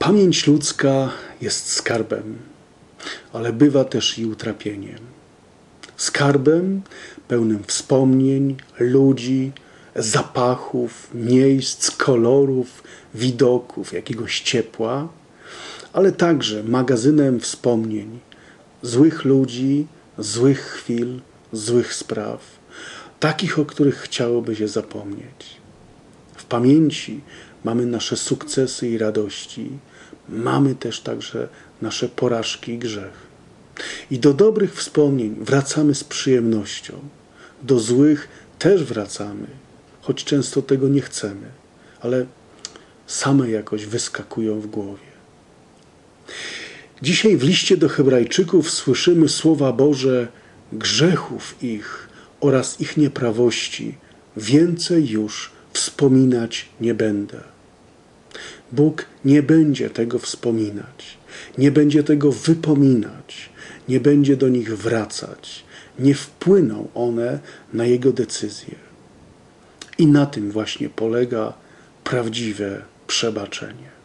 Pamięć ludzka jest skarbem, ale bywa też i utrapieniem. Skarbem pełnym wspomnień, ludzi, zapachów, miejsc, kolorów, widoków, jakiegoś ciepła, ale także magazynem wspomnień, złych ludzi, złych chwil, złych spraw, takich, o których chciałoby się zapomnieć. W pamięci mamy nasze sukcesy i radości, mamy też także nasze porażki i grzech. I do dobrych wspomnień wracamy z przyjemnością, do złych też wracamy, choć często tego nie chcemy, ale same jakoś wyskakują w głowie. Dzisiaj w liście do Hebrajczyków słyszymy słowa Boże: grzechów ich oraz ich nieprawości więcej już wspominać nie będę. Bóg nie będzie tego wspominać, nie będzie tego wypominać, nie będzie do nich wracać, nie wpłyną one na Jego decyzje. I na tym właśnie polega prawdziwe przebaczenie.